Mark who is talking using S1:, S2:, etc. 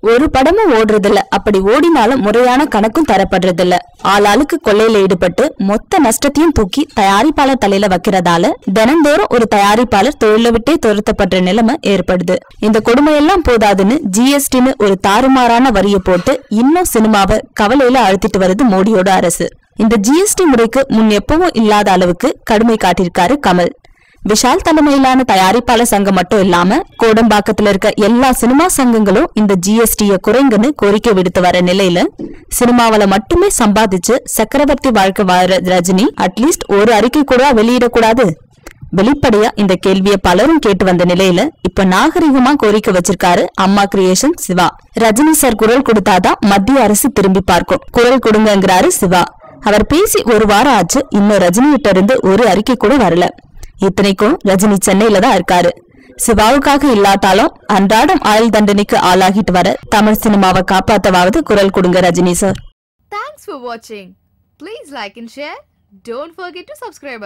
S1: ஒரு படமும் ஓடுறதில்ல. அப்படி ஓடினாலும் முறையான கணக்கும் தரப்படுறதில்ல. ஆளாளுக்கு கொள்ளையில ஈடுபட்டு மொத்த நஷ்டத்தையும் தூக்கி தயாரிப்பாளர் தலையில வைக்கிறதால தினந்தோறும் ஒரு தயாரிப்பாளர் தொழில விட்டே துரத்தப்படுற நிலைமை ஏற்படுது. இந்த கொடுமையெல்லாம் போதாதுன்னு ஜிஎஸ்டின்னு ஒரு தாறுமாறான வரியை போட்டு இன்னும் சினிமாவை கவலையில அழுத்திட்டு வருது மோடியோட அரசு. இந்த ஜிஎஸ்டி முறைக்கு முன் எப்பவும் இல்லாத அளவுக்கு கடுமை காட்டியிருக்காரு கமல். விஷால் தலைமையிலான தயாரிப்பாளர் சங்கம் மட்டும் இல்லாம கோடம்பாக்கத்துல இருக்க எல்லா சினிமா சங்கங்களும் இந்த ஜிஎஸ்டிய குறைங்கன்னு கோரிக்கை விடுத்து வர நிலையில சினிமாவில மட்டுமே சம்பாதிச்சு சக்கரவர்த்தி வாழ்க்கை வாழ ரஜினி அட்லீஸ்ட் ஒரு அறிக்கை கூட வெளியிடக்கூடாது. வெளிப்படையா இந்த கேள்வியை பலரும் கேட்டு வந்த நிலையில இப்ப நாகரிகமா கோரிக்கை வச்சிருக்காரு அம்மா கிரியேஷன் சிவா. ரஜினி சார் குரல் கொடுத்தாதான் மத்திய அரசு திரும்பி பார்க்கும். குரல் கொடுங்கிறாரு சிவா. அவர் பேசி ஒரு வாரம் ஆச்சு இன்னும் ரஜினிகிட்ட இருந்து ஒரு அறிக்கை கூட வரல. இத்தனைக்கும் ரஜினி சென்னையில தான் இருக்காரு. சிவாவுக்காக இல்லாட்டாலும் அன்றாடம் ஆயுள் தண்டனைக்கு ஆளாகிட்டு வர தமிழ் சினிமாவை காப்பாத்தவாவது குரல் கொடுங்க ரஜினி சார்.
S2: தேங்க்ஸ் வாட்சிங் please like like share don't Don't to to subscribe.